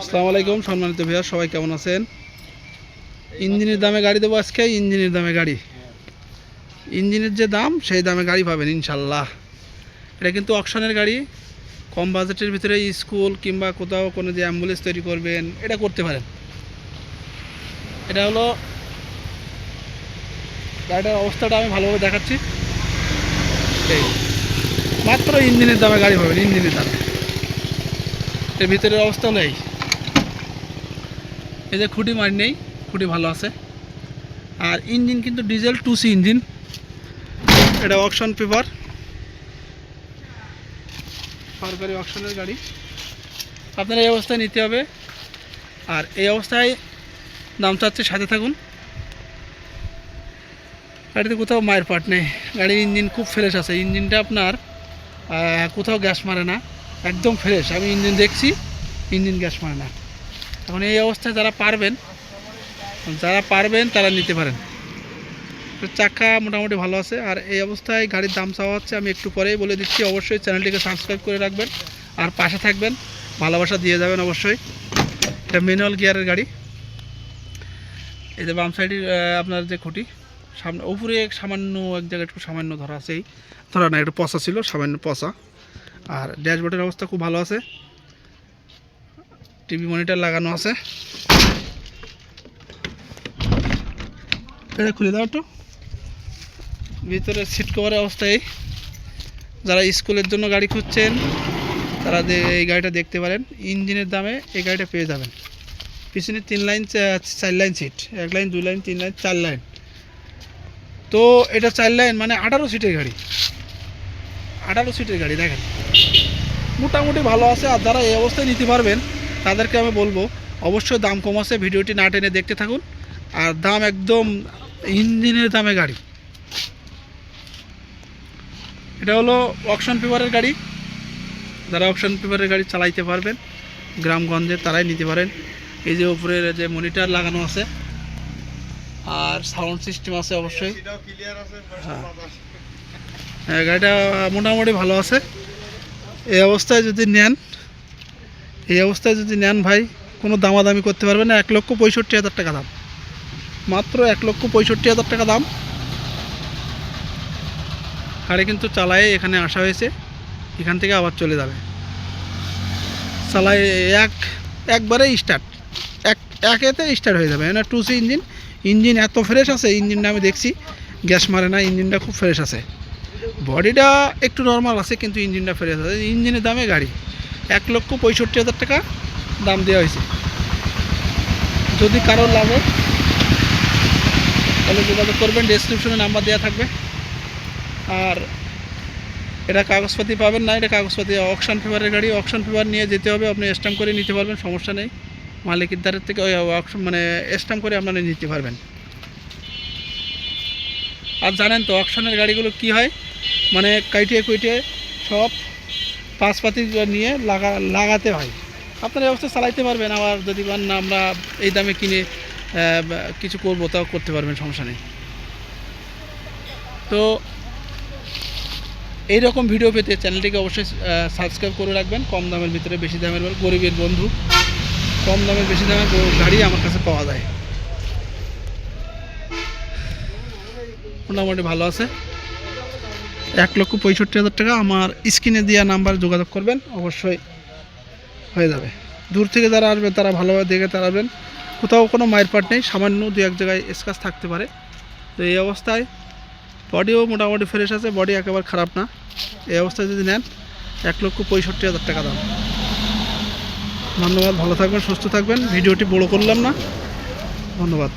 আসসালামু আলাইকুম সম্মানিত ভাইয়া সবাই কেমন আছেন? ইঞ্জিনের দামে গাড়ি দেবো আজকে ইঞ্জিনের দামে গাড়ি। ইঞ্জিনের যে দাম সেই দামে গাড়ি পাবেন ইনশাল্লাহ। এটা কিন্তু অকশনের গাড়ি। কম বাজেটের ভিতরে স্কুল কিংবা কোথাও কোনো যে অ্যাম্বুলেন্স তৈরি করবেন এটা করতে পারেন। এটা হলো গাড়িটার অবস্থাটা আমি ভালোভাবে দেখাচ্ছি। এই মাত্র ইঞ্জিনের দামে গাড়ি পাবেন ইঞ্জিনের দামে। এর ভিতরের অবস্থা নেই। এই যে খুঁটি মার নেই, খুঁটি ভালো আছে। আর ইঞ্জিন কিন্তু ডিজেল, টু সি ইঞ্জিন। এটা অকশন পেপার। সরকারি অকশনের গাড়ি। আপনার এই অবস্থায় নিতে হবে। আর এই অবস্থায় দাম চাচ্ছে সাথে থাকুন। গাড়িতে কোথাও মায়ের পার্ট নেই। গাড়ির ইঞ্জিন খুব ফ্রেশ আছে। ইঞ্জিনটা আপনার কোথাও গ্যাস মারে না। একদম ফ্রেশ আমি ইঞ্জিন দেখছি, ইঞ্জিন গ্যাস মারে না। এখন এই অবস্থায় যারা পারবেন যারা পারবেন তারা নিতে পারেন। চাকা মোটামুটি ভালো আছে। আর এই অবস্থায় গাড়ির দাম চাওয়া হচ্ছে, আমি একটু পরেই বলে দিচ্ছি। অবশ্যই চ্যানেলটিকে সাবস্ক্রাইব করে রাখবেন। আর পাশে থাকবেন। ভালোবাসা দিয়ে যাবেন অবশ্যই। এটা ম্যানুয়াল গিয়ারের গাড়ি। এই যে বাম সাইডের আপনার যে খুঁটি, সামনে উপরে সামান্য, এক জায়গায় একটু সামান্য ধরা আছে এই ধরা না, একটু পচা ছিল, সামান্য পচা। আর ড্যাশবোর্ডের অবস্থা খুব ভালো আছে। টিভি মনিটর লাগানো আছে। এটা খুলে দাও একটু। ভিতরে সিট কভারের অবস্থা এই। যারা স্কুলের জন্য গাড়ি খুঁজছেন, তারা এই গাড়িটা দেখতে পারেন। ইঞ্জিনের দামে এই গাড়িটা পেয়ে যাবেন। পিছনে তিন লাইন চার লাইন সিট এক লাইন, দুই লাইন, তিন লাইন, চার লাইন। তো এটা চার লাইন মানে আঠারো সিটের গাড়ি। আঠারো সিটের গাড়ি, দেখেন। মোটামুটি ভালো আছে। আর যারা এই অবস্থায় নিতে পারবেন তাদেরকে আমি বলব অবশ্যই দাম কম আছে ভিডিওটি না টেনে দেখতে থাকুন। আর দাম একদম ইঞ্জিনের দামে গাড়ি। এটা হলো অকশন পেপারের গাড়ি। যারা অকশন পেপারের গাড়ি চালাইতে পারবেন গ্রামগঞ্জে তারাই নিতে পারেন। এই যে উপরের যে মনিটর লাগানো আছে আর সাউন্ড সিস্টেম আছে অবশ্যই। হ্যাঁ। হ্যাঁ, গাড়িটা মোটামুটি ভালো আছে। এই অবস্থায় যদি নেন, এই অবস্থায় যদি নেন ভাই, কোনো দামাদামি করতে পারবে না। এক লক্ষ পঁয়ষট্টি হাজার টাকা দাম। মাত্র এক লক্ষ পঁয়ষট্টি হাজার টাকা দাম। গাড়ি কিন্তু চালায় এখানে আসা হয়েছে। এখান থেকে আবার চলে যাবে। চালায় এক একবারে স্টার্ট এক একেতে স্টার্ট হয়ে যাবে। না টু সি ইঞ্জিন ইঞ্জিন এত ফ্রেশ আছে ইঞ্জিনটা আমি দেখছি। গ্যাস মারে না ইঞ্জিনটা খুব ফ্রেশ আছে। বডিটা একটু নর্মাল আছে, কিন্তু ইঞ্জিনটা ফ্রেশ আছে। ইঞ্জিনের দামে গাড়ি। এক লক্ষ পঁয়ষট্টি হাজার টাকা দাম দেওয়া হয়েছে। যদি কারোর লাগে তাহলে যোগাযোগ করবেন ডেসক্রিপশনে নাম্বার দেওয়া থাকবে। আর এটা কাগজপাতি পাবেন না, এটা কাগজপাতি অকশন পেপারের গাড়ি। অকশন পেপার নিয়ে যেতে হবে, আপনি স্ট্যাম্প করে নিতে পারবেন, সমস্যা নেই। মালিকের দ্বারের থেকে ওই অকশন মানে স্ট্যাম্প করে আপনারা নিতে পারবেন। আর জানেন তো অকশনের গাড়িগুলো কি হয়? মানে কাইটে কুইটে সব পাশপাতি নিয়ে লাগা, লাগাতে হয়। আপনারা এই অবস্থা চালাইতে পারবেন, আবার যদি না, আমরা এই দামে কিনে কিছু করব, তাও করতে পারবেন, সমস্যা নেই। তো এই রকম ভিডিও পেতে চ্যানেলটিকে অবশ্যই সাবস্ক্রাইব করে রাখবেন। কম দামের ভিতরে বেশি দামের গরিবের বন্ধু। কম দামের, বেশি দামের গাড়ি আমার কাছে পাওয়া যায়। মোটামুটি ভালো আছে। এক লক্ষ পঁয়ষট্টি হাজার টাকা আমার স্ক্রিনে দেওয়া নাম্বার যোগাযোগ করবেন, অবশ্যই হয়ে যাবে। দূর থেকে যারা আসবেন, তারা ভালোভাবে দেখে তারা আসবেন কোথাও কোনো মায়ের পাট নেই, সামান্য দু এক জায়গায় স্কাচ থাকতে পারে। তো এই অবস্থায় বডিও মোটামুটি ফ্রেশ আছে, বডি একেবারে খারাপ না। এই অবস্থায় যদি নেন, এক লক্ষ পঁয়ষট্টি হাজার টাকা দাম। ধন্যবাদ, ভালো থাকবেন, সুস্থ থাকবেন। ভিডিওটি বড় করলাম না। ধন্যবাদ।